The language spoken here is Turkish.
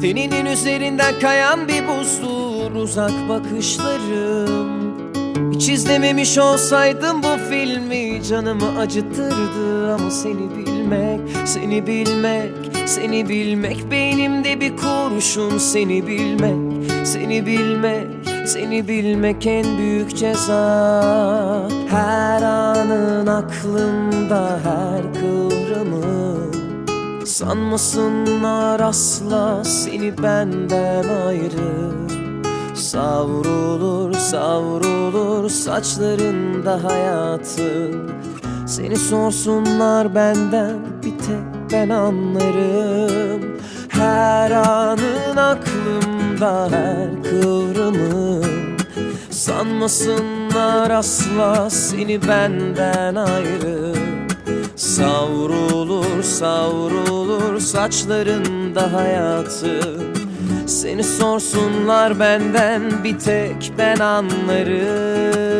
Teninin üzerinden kayan bir buzdur uzak bakışlarım. Hiç izlememiş olsaydım bu filmi canımı acıtırdı. Ama seni bilmek, seni bilmek, seni bilmek Beynimde bir kurşun. Seni bilmek, seni bilmek Seni bilmek en büyük ceza. Her anın aklımda her kıvrımın Sanmasınlar asla seni benden ayrı. Savrulur savrulur saçlarında hayatın Seni sorsunlar benden bir tek ben anlarım. Her anın aklımda her kıvrımın. Sanmasınlar asla seni benden ayrı. Savrulur savrulur saçlarında hayatın Seni sorsunlar benden bir tek ben anlarım